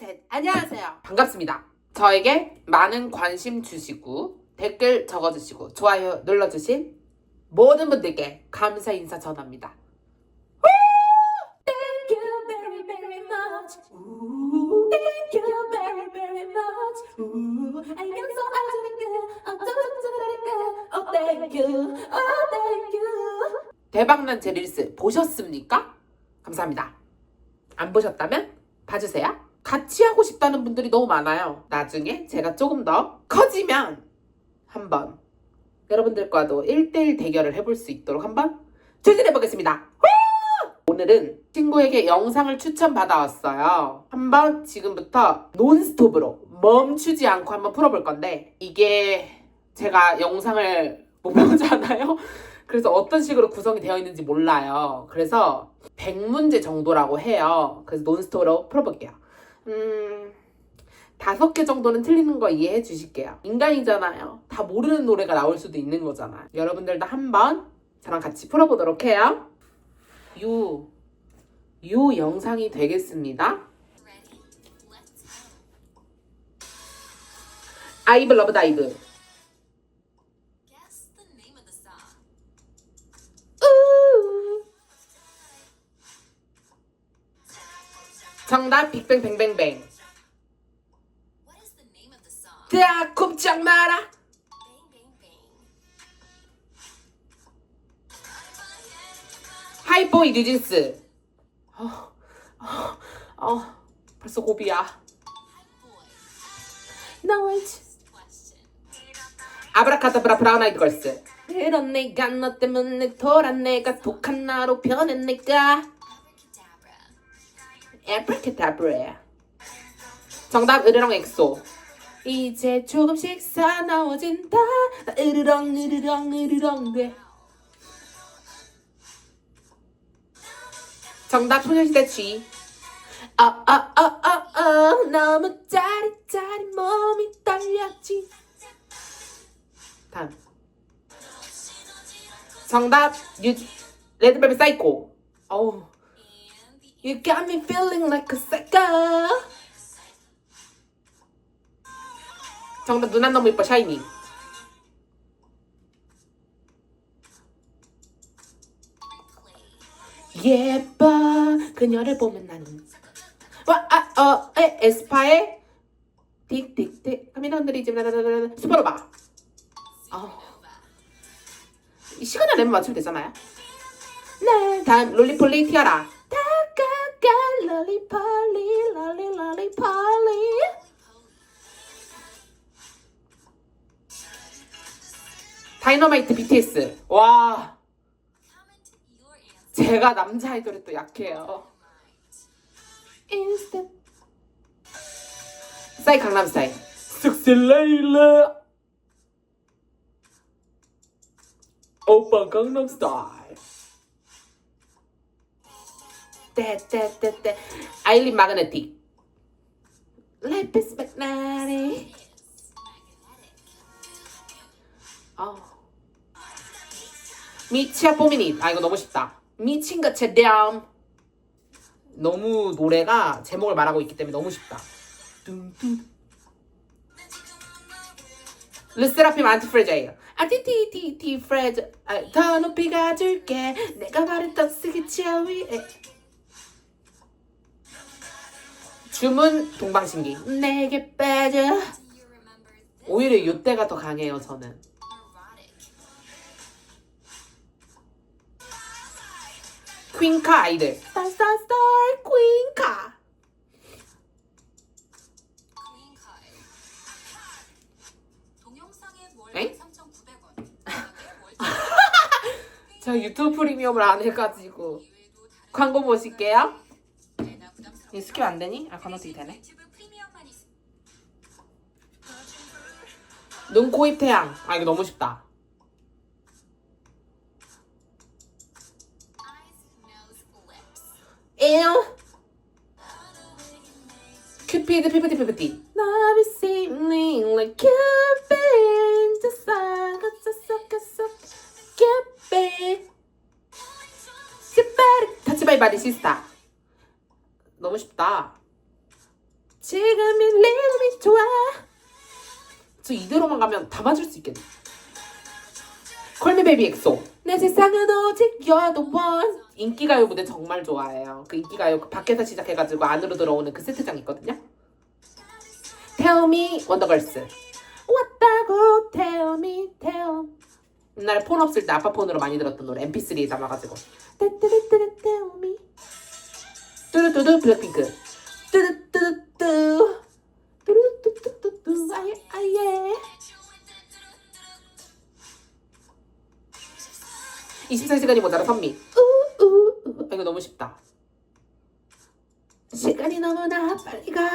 셋. 안녕하세요. 반갑습니다. 저에게 많은 관심 주시고 댓글 적어주시고 좋아요 눌러주신 모든 분들께 감사 인사 전합니다. Thank you very very much. Ooh, thank you very very much. Ooh, 알면서 아주니까 어쩌고저쩌고 Oh thank you, oh thank you. 대박난 제 릴스 보셨습니까? 감사합니다. 안 보셨다면 봐주세요. 같이 하고 싶다는 분들이 너무 많아요. 나중에 제가 조금 더 커지면 한번 여러분들과도 1대1 대결을 해볼 수 있도록 한번 추진해 보겠습니다. 후! 오늘은 친구에게 영상을 추천받아왔어요. 한번 지금부터 논스톱으로 멈추지 않고 한번 풀어볼 건데 이게 제가 영상을 못 보잖아요. 그래서 어떤 식으로 구성이 되어 있는지 몰라요. 그래서 100문제 정도라고 해요. 그래서 논스톱으로 풀어볼게요. 음, 다섯 개 정도는 틀리는 거 이해해 주실게요. 인간이잖아요. 다 모르는 노래가 나올 수도 있는 거잖아요. 여러분들도 한번 저랑 같이 풀어보도록 해요. 유, 유 영상이 되겠습니다. 아이브 러브 다이브. 정답 빅뱅뱅뱅뱅. 자, 꼼짝 마라. 하이보이 뉴진스. 어, 어, 어, 벌써 고비야. Boy. 너의 지- Question. 아브라카다브라 브라운 아이드 걸스. 그런 내가 너 때문에 돌아 내가 독한 나로 변했니까. 에브라카다브라. 정답 으르렁 엑소. 이제 조금씩 사나워진다. 으르렁 으르렁 으르렁 돼. 정답 소녀시대 G. 아아아아아 너무 짜릿짜릿 몸이 떨렸지. 다음. 정답 유 레드벨벳 사이코. 어우. You got me feeling like a psycho. 정답 누나 너무 이뻐 샤이니. 예뻐 그녀를 보면 나는 와아어 에스파의 틱틱틱 카미나 흔들리지 슈퍼로바. 아, 이 시간을 내면 맞추면 되잖아요. 네, 다음 롤리폴리 티아라. 다가가 롤리폴리 롤리 롤리폴리. 다이너마이트 BTS. 와. 제가 남자 아이돌에 또 약해요. 인스타. 싸이 강남 스타일. 쓱슬레일레. 오빠 강남 스타일. 떼떼떼떼. 아일린 마그네틱. Magnetic. 아. 미치아 뽀미닛. 아 이거 너무 쉽다. 미친 것 제대함. 너무 노래가 제목을 말하고 있기 때문에 너무 쉽다. 르세라핌 안티프레자예요. 안티티티티 프레즈. 아, 더 높이 가줄게. 내가 말했던 스기치아 위에. 주문 동방신기. 내게 빠져. This? 오히려 이때가 더 강해요 저는. 퀸카 아이들. 스타스타스타 퀸카. Queen card. 동영상의 엥? 월급 3,900원. 가격의 월급 저 유튜브 프리미엄을 안 해가지고 광고 보실게요. 이 스킵 안 되니? 아 건너뛰기 되네. 눈, 코, 입, 태양. 아 이거 너무 쉽다. 에어. 큐피드 피프티 피프티. Love is singing like Cupid. Just like a suck a suck. Cupid. 시바리 타치바이 바디 시스타. 너무 쉽다. 지금 이 리듬이 좋아. 저 이대로만 가면 다 맞을 수 있겠네. 콜미 베이비 엑소. 내 세상은 오직 you're 인기가요 무대 정말 좋아해요. 그 인기가요 그 밖에서 시작해가지고 안으로 들어오는 그 세트장 있거든요. Me 원더걸스 왔다고 me tell. 옛날에 폰 없을 때 아빠 폰으로 많이 들었던 노래 mp3에 담아가지고. Tell me 뚜루뚜루 블랙핑크. 뚜루뚜뚜뚜. 뚜루뚜뚜뚜뚜. 아예 아예. 24시간이 모자라 선미. 우우우. 아, 이거 너무 쉽다. 시간이 너무나 빨리 가.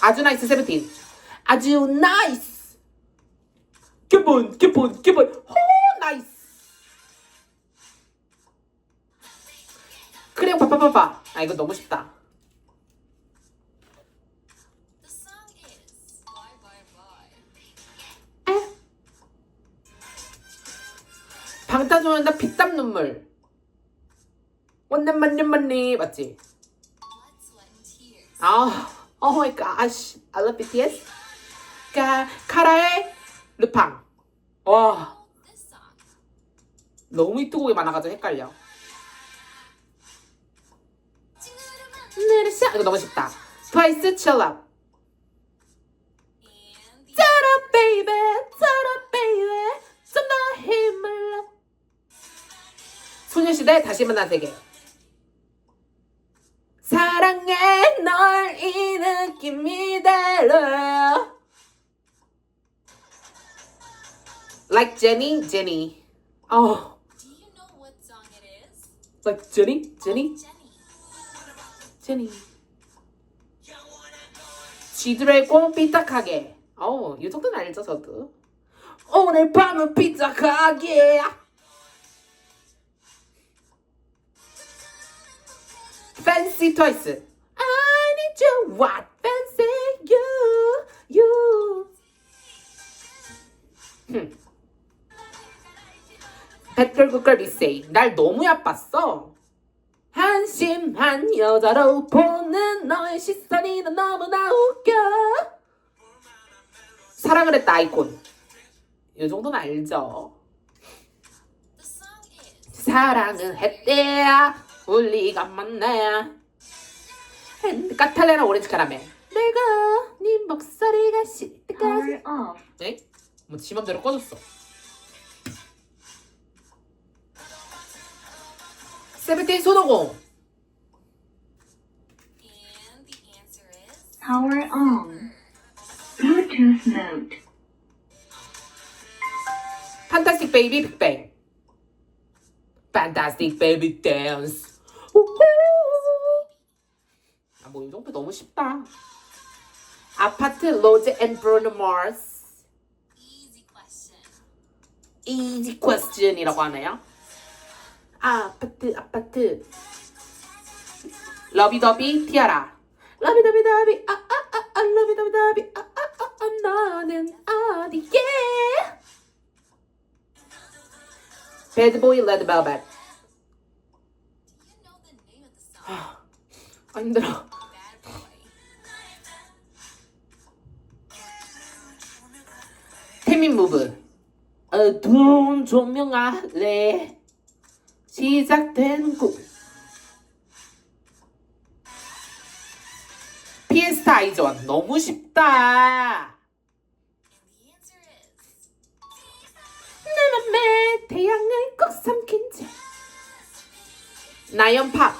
아주 나이스 세븐틴. 아주 나이스. 기본 기본 기본 호 그래 파파파파 아 이거 너무 쉽다. 방탄소년단 피땀 눈물 맞지? Blood, Sweat and Tears. 아, oh my gosh, I love BTS. 카 카라의 르팡. 와. 너무 히트곡이 많아가지고 헷갈려. 만나 느르샤 이거 너무 쉽다. 트와이스 Chill Up. 짜라 baby, 짜라 baby, 좀더 힘을 내. 소녀시대 다시 만난 세계. 사랑해 널 이 느낌 이대로. Like Jenny, Jenny. Oh, Do you know what song it is? like Jenny, Jenny, 지드래의 꿈은 삐딱하게. 어, 이 정도는 알죠, 저도. 오늘 밤은 삐딱하게. Fancy Twice. I need you, what fancy you, you. 흠. 백걸 국걸 미세이. 날 너무 야빴어. 한심한 여자로 보는 너의 시선이 난 너무나 웃겨. 사랑을 했다 아이콘. 이 정도는 알죠. 사랑은 했대야 우리가 만나야 까탈레나 오렌지 카라멜 내가 네 목소리가 싫을 때까지 네? 뭐 지 맘대로 꺼졌어 세븐틴 손오공 and the answer is Power on. Bluetooth mode. 판타스틱 베이비 빅뱅 판타스틱 베이비 댄스 아 뭐 이 정도 너무 쉽다. 아파트 로제 앤 브루노 마스 easy question. easy question이라고 하네요. 아파트 아파트. 러비더비 티아라 러비더비더비 아아아아 러비더비더비 아아아 너는 어디에 배드보이 레드벨벳? 아 힘들어. 태민 무브 어두운 조명 아래 시작된 꿈 피에스타 아이즈원 너무 쉽다. 내 맘에 태양을 꼭 삼킨 채. 나연 팝.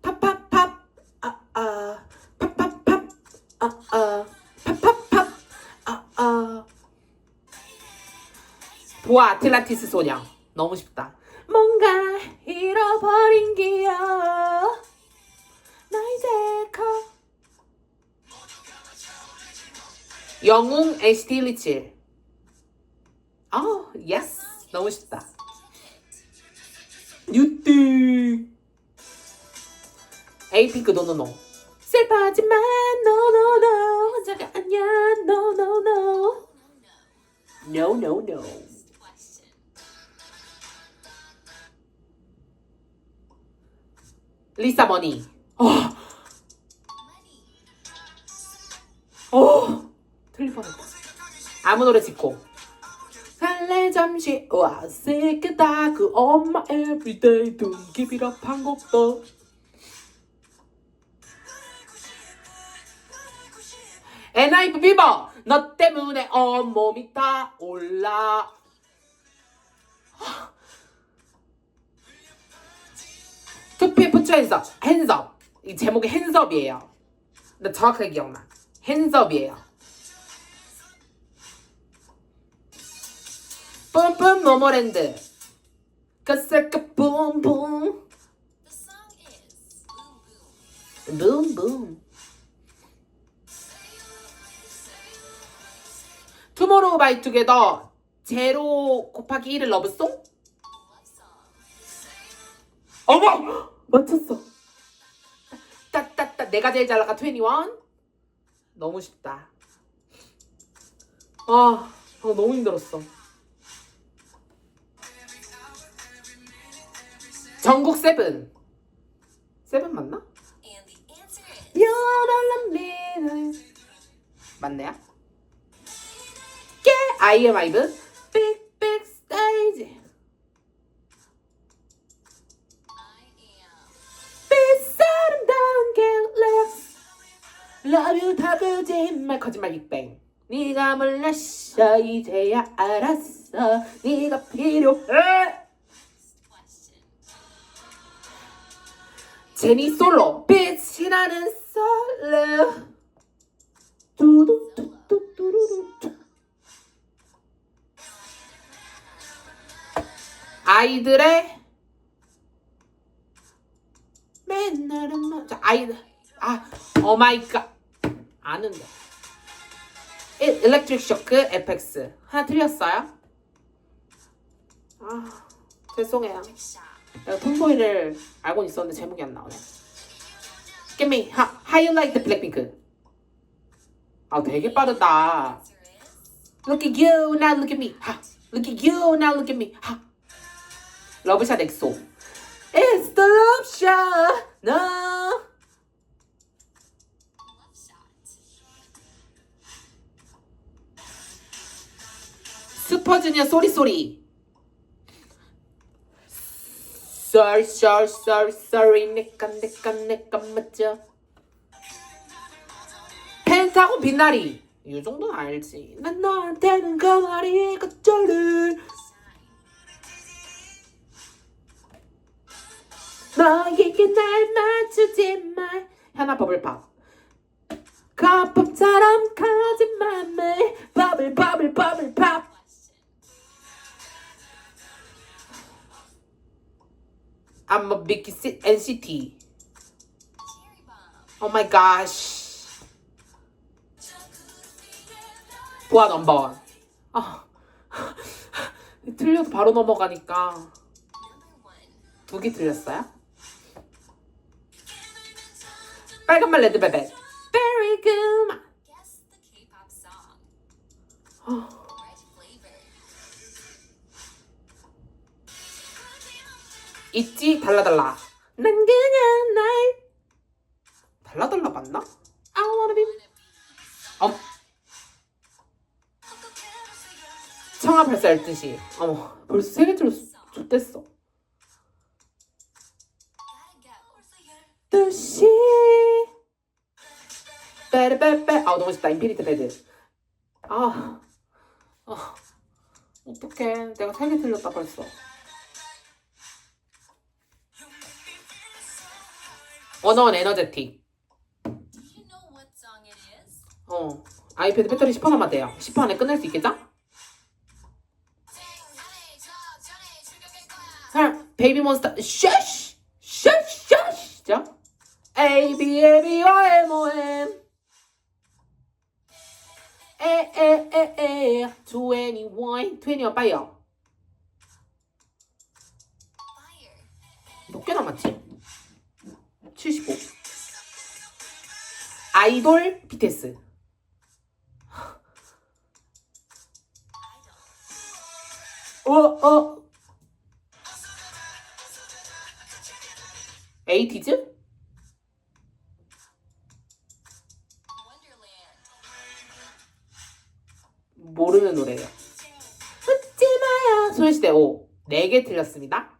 팝팝팝. 아아. 팝팝팝. 아아. 팝팝팝. 아아. 보아 아틀란티스 소녀. 너무 쉽다. 뭔가 잃어버린 기억. 나 이제 커 영웅 NCT 127 아, 예스. 너무 쉽다. 뉴트. 에이핑크 노노노. 슬퍼하지만 노노노 혼자가 아니야 노노노. no, no. 노노노. Question. 리사 머니. 어. 어. 뻔했다. 아무 노래 짓고. 살래 잠시 와 새끼다 그 엄마 everyday don't give it up 한곡 더. 엔하이프 비버 너 때문에 온몸이 다 올라. 투피 부처 핸섭 핸섭 이 제목이 핸섭이에요 나 정확하게 기억나 핸섭이에요 뿜뿜 모모랜드 그슬크 뿜뿜. 붐붐 투모로우 바이 투게더 제로 곱하기 1을 러브송? 어머! 맞췄어. 따따따 내가 제일 잘 나가 21. 너무 쉽다. 아, 아, 너무 힘들었어. 전국 세븐. 세븐 맞나? 맞네요. 깨 아이엠 아이브 빅빅 스테이지. 빗사람다운 갤럭스 Love you 다 거짓말 거짓말 빅뱅 네가 몰랐어 이제야 알았어 네가 필요해 제니 솔로. 빛이 나는 솔로. 두두두두두두두 아이들의 맨날은 마- 자, 아이들. 아 오마이갓. 아는데. 일- 일렉트릭 쇼크 FX 하나 틀렸어요? 아 죄송해요. 내가 톰보이를 알고 있었는데 제목이 안 나오네. Give me how, how you like the Blackpink? 아 되게 빠르다. Look at you now look at me. 하. Look at you now look at me. 하. 러브샷 엑소. It's the love shot. No. 슈퍼주니어 쏘리 쏘리. Sorry sorry sorry sorry 내가 내가 내가 맞죠. 펜타곤 빛나리. 이 정도는 알지. 난 너한테는 가만히 겉절을 너에게 날 맞추지 마. 현아 버블팝. 거품처럼 맘을 버블 버블 버블 팝. I'm a big NCT. Oh my gosh. 보아 넘버원. 아. 틀려도 바로 넘어가니까. 두 개 틀렸어요? 빨간맛 레드벨벳. Very good. 있지 달라달라. 난 그냥 날 달라달라 맞나? I wanna be. 엄. 청아 벌써 12시. 어머, 벌써 세개 틀렸어. 좋댔어. 2시. 빼르빼빼. 아, 너무 쉽다. 인피니트 베드. 아. 아. 어떡해. 내가 세개 틀렸다 벌써. 원어원 에너제틱. 어. 아이패드 배터리 10% 남았대요. 10% 안에 끝낼 수 있겠죠? 헐, 베이비 몬스터! 샤쉬! 샤쉬! 죠? A, B, A, B, O, M, O, M. 에, 에, 에, 에. 21. 21 빨리요. Fire. 몇개 남았지? 75. 아이돌 BTS. 어, 어. 에이티즈? 모르는 노래예요. 웃지 마요. 소녀시대 5. 4개 틀렸습니다.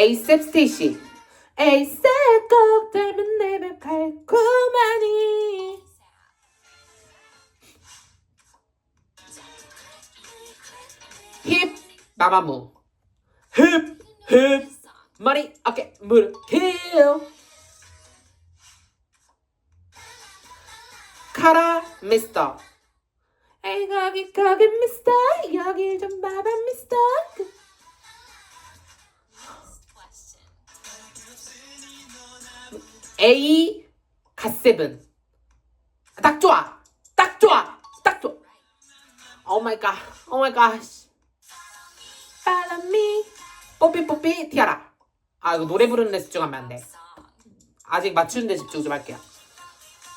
에이셉 스테이시. 에이셉 꼭 닮은 내맘 달콤하니. 힙 마마무. 힙 힙. 머리 어깨 무릎 힐. 카라 미스터. 에이 거기 거기 미스터 여길 좀 봐봐 미스터. A 갓세븐. 딱 좋아. 딱 좋아. 딱 좋아. 오 마이 갓 오 마이 갓. Follow me 뽀삐 뽀삐 티아라. 아 이거 노래 부르는 데 집중하면 안돼. 아직 맞추는 데 집중 좀 할게요.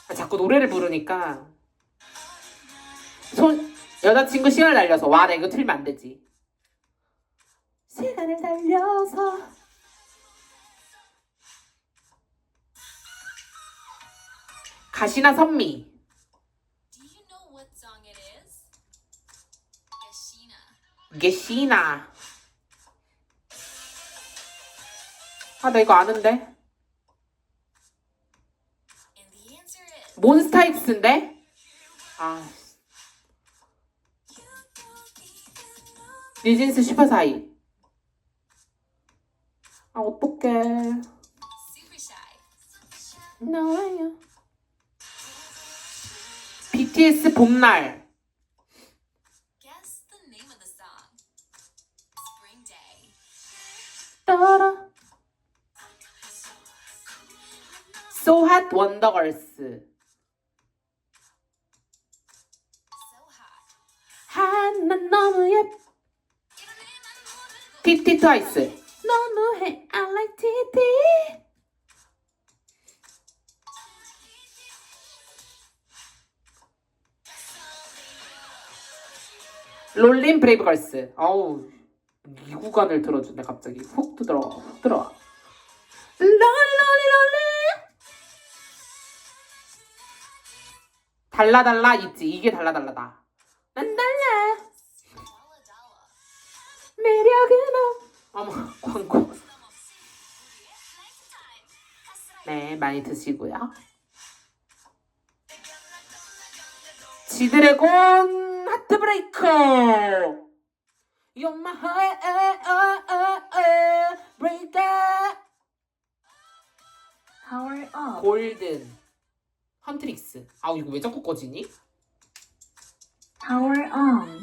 아, 자꾸 노래를 부르니까. 손 여자친구 시간을 날려서. 와 나 이거 틀면 안 되지. 시간을 달려서 가시나 선미 Do you know what song it is? Gashina. 게시나 아 나 이거 아는데 몬스타엑스인데 아 뉴진스 슈퍼사이 아 어떡해 Shy. BTS 봄날 Guess the name of the song. Spring Day. 따라 So Hot 원더걸스. 한난 너무 예뻐 TT 트와이스 너무해 I like TT 롤린 브레이브걸스. 어우 이 구간을 들어주네 갑자기. 훅 들어와 훅 들어와. 롤리 롤리 롤리 달라 달라 있지. 이게 달라 달라다. 난 달라. 매력은 없 어머 광고. 네 많이 드시고요. 지드래곤 하트 브레이커 You're my heart breaker Power up. 골든 헌트릭스 아우 이거 왜 자꾸 꺼지니? Power on.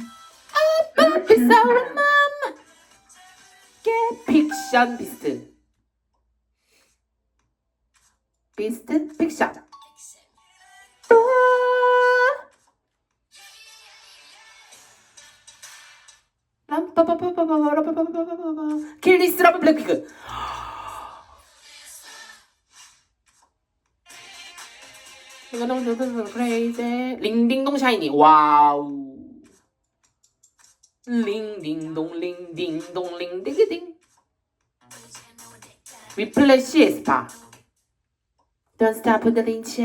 Our mom Get 픽션 비스트 비스트 픽션 킬리스 러브 블랙피그 크레이지 링딩동 샤이니 와우 링딩동 링딩동 링디기딩 위플래시 에스파 Don't stop the lynch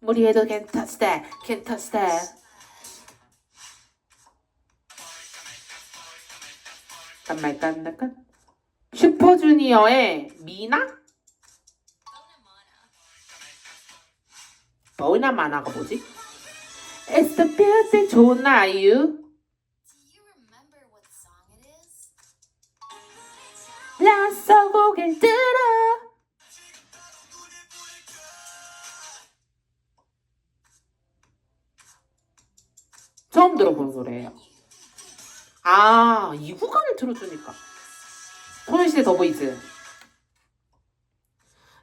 무리해도 can't touch that can't touch that 잠깐만 잠깐 슈퍼주니어의 미나? 만화가 뭐지? It's the beauty 좋은 날 아이유? 라서 고개를 들어 처음 들어본 노래예요 아, 이 구간을 틀어주니까. 소녀시대 더보이즈.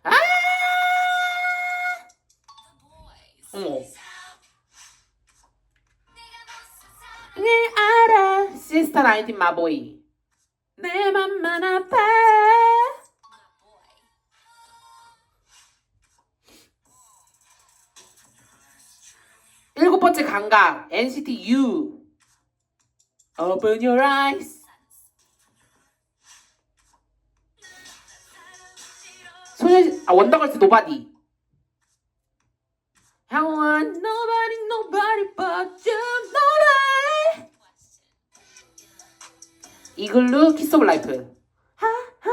아! 어머. 늘 알아. 시스터 나인틴 마보이. 내 맘만 아파. 일곱 번째 감각. NCT U Open your eyes. 소녀 아 원더걸스 노바디. 향원 nobody nobody but you nobody. 이글루 키스 오브 라이프. 하하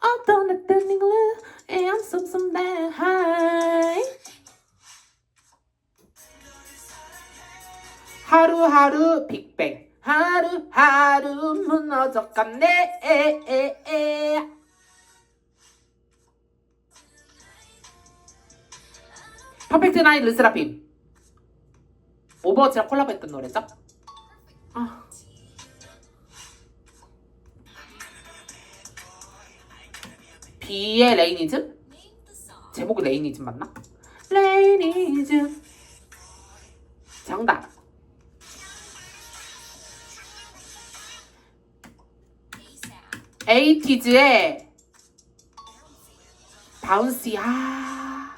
어떤 어떤 이글루 and some some that high. 하루하루 빅뱅. 하루하루 무너져갔네 퍼펙트 나인 르스라핌 오버워치랑 콜라보했던 노래죠? 아. 비의 레이니즘? 제목이 레이니즘 맞나? 레이니즘 정답 에이티즈의 바운스 아.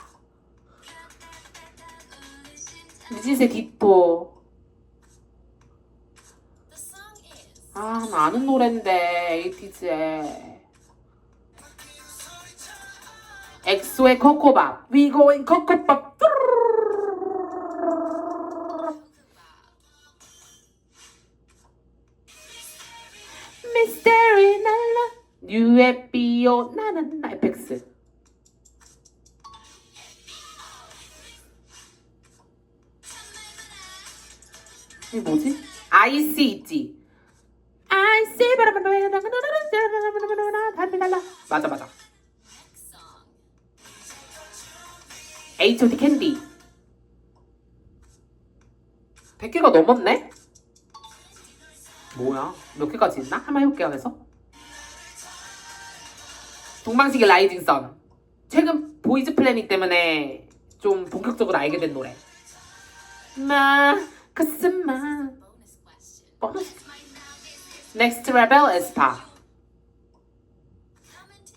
뉴진스의 뒷보. 아 나는 노랜데 에이티즈의 엑소의 코코밥 위고잉 코코밥 UFBO 나는 나이펙스 이게 뭐지? IC 있지? IC 바라바라바라바라바라바라바라바라바라바라 맞아 맞아 H.O.T 캔디 100개가 넘었네? 뭐야? 몇 개까지 있나? 한번 해볼게요 그래서 동방식의 라이징 선. 최근 보이즈 플래닛 때문에 좀 본격적으로 알게 된 노래. 마 가슴만. 보너스. 어? Next Rebel is Pa.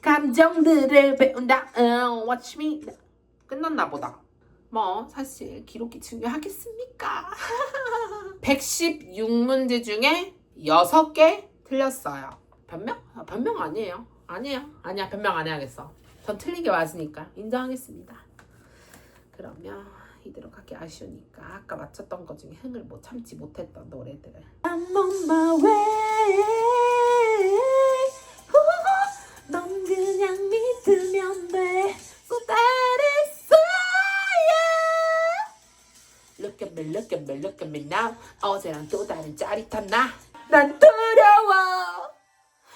감정들을 배운다. Uh, watch me. 끝났나 보다. 뭐 사실 기록이 중요하겠습니까? 116문제 중에 6개 틀렸어요. 변명? 아, 변명 아니에요. 아니에요. 아니야. 변명 안 해야겠어. 전 틀린 게 맞으니까 인정하겠습니다. 그러면 이대로 가기 아쉬우니까 아까 맞췄던 것 중에 흥을 못 참지 못했던 노래들을 I'm on my way 넌 그냥 믿으면 돼 So that is fire Look at me, look at me, look at me now 어제랑 또 다른 짜릿한 나 난또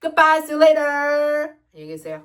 goodbye, see you later. 안녕히 계세요.